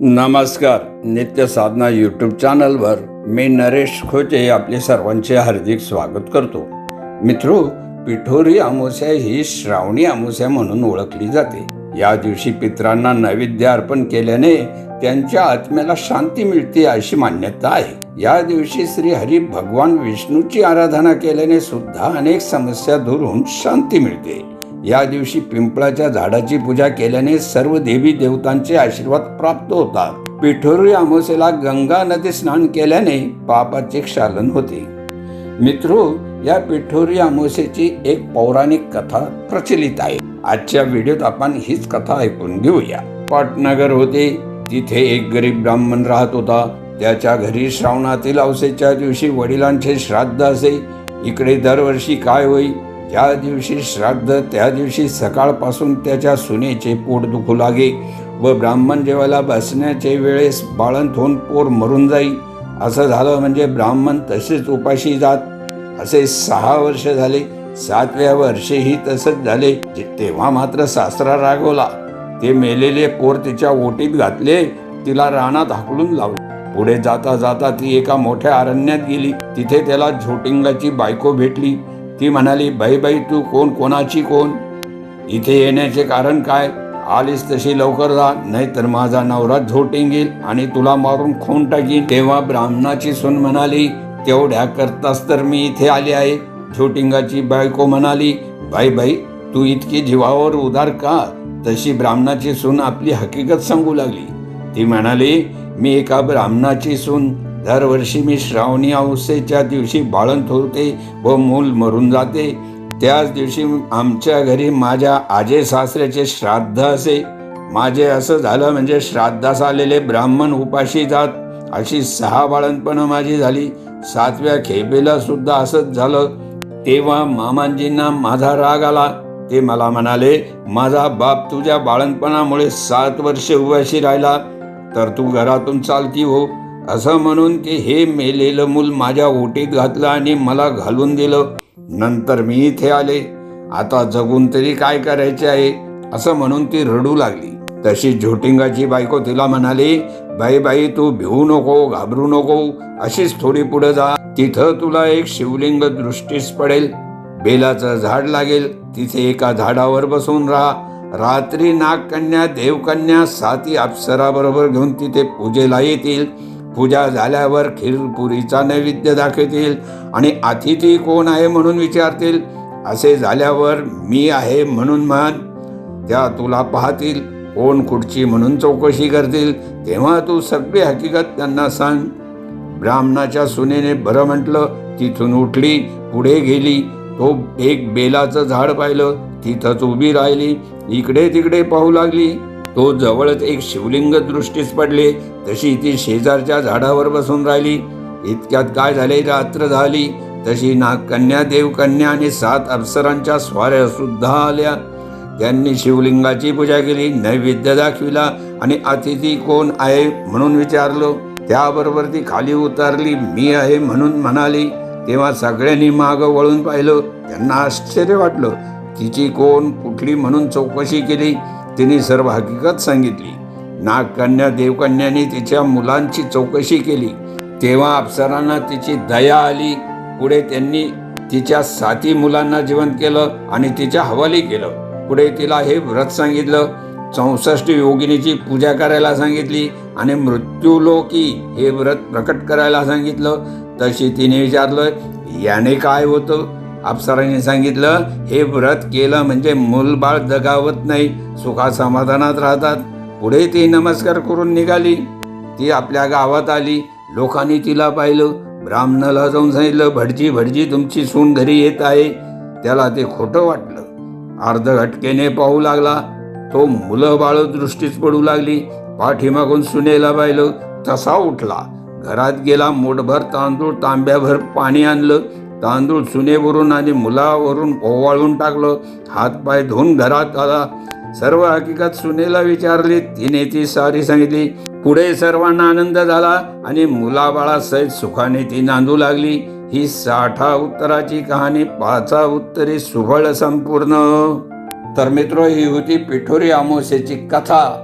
नमस्कार. नित्य साधना यूट्यूब चॅनलवर मी नरेश खोचे आपले सर्वांचे हार्दिक स्वागत करतो. मित्रो पिठोरी अमावस्या ही श्रावणी अमावस्या म्हणून ओळखली जाते. या दिवशी पित्रांना नैवेद्य अर्पण केल्याने त्यांच्या आत्म्याला शांती मिळते अशी मान्यता आहे. या दिवशी श्री हरी भगवान विष्णूची आराधना केल्याने सुद्धा अनेक समस्या दूर होऊन शांती मिळते. या दिवशी पिंपळाच्या झाडाची पूजा केल्याने सर्व देवी देवतांचे आशीर्वाद प्राप्त होतात. पिठोरी अमावस्येला गंगा नदी स्नान केल्याने पापाचे क्षालन होते. मित्रो या पिठोरी अमावस्येची एक पौराणिक कथा प्रचलित आहे. आजच्या व्हिडिओत आपण हीच कथा ऐकून घेऊया. पाटनगर होते तिथे एक गरीब ब्राह्मण राहत होता. त्याच्या घरी श्रावणातील अवसेच्या दिवशी वडिलांचे श्राद्ध असे. इकडे दरवर्षी काय होई? ज्या दिवशी श्राद्ध त्या दिवशी सकाळपासून त्याच्या सुनेचे पोट दुखू लागे व ब्राह्मण जेवायला बसण्याचे वेळेस बाळंत होऊन पोर मरून जाई. असं झालं म्हणजे ब्राह्मण तसेच उपाशी जात. असे सहा वर्ष झाले सातव्या वर्षीही तसंच झाले. तेव्हा मात्र सासरा रागवला. ते मेलेले पोर तिच्या ओटीत घातले तिला रानात हाकलून लावले. पुढे जाता जाता ती एका मोठ्या अरण्यात गेली. तिथे त्याला झोटिंगाची बायको भेटली. ती म्हणाली बाई बाई तू कोण? कोणाची कोण? इथे येण्याचे कारण काय? आलीस तशी लवकर जा नाहीतर माझा नवरा झोटिंगील आणि तुला मारून खून टाकीन. तेव्हा ब्राह्मणाची सून म्हणाली तेवढ्या करताच तर मी इथे आली आहे. झोटिंगाची बायको म्हणाली बाई बाई तू इतकी जीवावर उदार का? तशी ब्राह्मणाची सून आपली हकीकत सांगू लागली. ती म्हणाली मी एका ब्राह्मणाची सून दरवर्षी मी श्रावणी अवसेच्या दिवशी बाळंत होते व मूल मरून जाते. त्याच दिवशी आमच्या घरी माझ्या आजे सासऱ्याचे श्राद्ध असे. माझे असं झालं म्हणजे श्राद्धास आलेले ब्राह्मण उपाशी जात. अशी सहा बाळणपणं माझी झाली. सातव्या खेपेला सुद्धा असंच झालं. तेव्हा मामांजींना माझा राग आला. ते मला म्हणाले माझा बाप तुझ्या बाळणपणामुळे सात वर्षे उभाशी राहिला. तर तू घरातून चालती हो. असं म्हणून ते हे मेलेलं मूल माझ्या ओटीत घातलं आणि मला घालून दिलं. नंतर मी इथे आले. आता जगून तरी काय करायचे आहे? असं म्हणून ती रडू लागली. तशी झोटिंगाची बायको तिला म्हणाली बाई बाई तू भिवू नको घाबरू नको. अशीच थोडी पुढे जा. तिथं तुला एक शिवलिंग दृष्टीस पडेल. बेलाचं झाड लागेल. तिथे एका झाडावर बसून राहा. रात्री नागकन्या देवकन्या साती अप्सराबरोबर घेऊन तिथे पूजेला येतील. पूजा झाल्यावर खीरपुरीचा नैवेद्य दाखवतील आणि अतिथी कोण आहे म्हणून विचारतील. असे झाल्यावर मी आहे म्हणून म्हण. त्या तुला पाहतील कोण कुठची म्हणून चौकशी करतील तेव्हा तू सगळी हकीकत त्यांना सांग. ब्राह्मणाच्या सुनेने बरं म्हटलं तिथून उठली पुढे गेली. तो एक बेलाचं झाड पाहिलं तिथंच उभी राहिली इकडे तिकडे पाहू लागली. तो जवळच एक शिवलिंग दृष्टीस पडले. तशी ती शेजारच्या झाडावर बसून राहिली. इतक्यात काय झाले? रात्र झाली. तशी नागकन्या देवकन्या आणि सात अप्सरांच्या स्वाऱ्या सुद्धा आल्या. त्यांनी शिवलिंगाची पूजा केली नैवेद्य दाखविला आणि अतिथी कोण आहे म्हणून विचारलो. त्याबरोबर ती खाली उतरली मी आहे म्हणून म्हणाली. तेव्हा सगळ्यांनी मागं वळून पाहिलं. त्यांना आश्चर्य वाटलं. तिची कोण कुठली म्हणून चौकशी केली? तिने सर्व हकीकत सांगितली. नागकन्या देवकन्याने तिच्या मुलांची चौकशी केली. तेव्हा अप्सरांना तिची दया आली. पुढे त्यांनी तिच्या साती मुलांना जिवंत केलं आणि तिच्या हवाली केलं. पुढे तिला हे व्रत सांगितलं. चौसष्ट योगिनीची पूजा करायला सांगितली आणि मृत्यूलोकी हे व्रत प्रकट करायला सांगितलं. तशी तिने विचारलं याने काय होतं? अप्सरांनी सांगितलं हे व्रत केलं म्हणजे मूलबाळ जगावत नाही सुखा समाधानात राहतात. पुढे ती नमस्कार करून निघाली. ती आपल्या गावात आली. लोकांनी तिला पाहिलं. ब्राह्मणाला जाऊन सांगितलं भटजी भटजी तुमची सून घरी येत आहे. त्याला ते खोटं वाटलं. अर्धघटकेने पाहू लागला. तो मुलं बाळ दृष्टीच पडू लागली. पाठीमागून सुनेला पाहिलं. तसा उठला. घरात गेला मोठभर तांदूळ तांब्याभर पाणी आणलं. तांदूळ सुनेवरून आणि मुलावरून ओवाळून टाकलं. हातपाय धुवून घरात आला. सर्व हकीकत सुनेला विचारली. तिने ती सारी सांगितली. पुढे सर्वांना आनंद झाला आणि मुलाबाळासहित सुखाने ती नांदू लागली. ही साठा उत्तराची कहाणी पाचा उत्तरी सुफळ संपूर्ण. तर मित्र ही होती पिठोरी अमावस्येची कथा.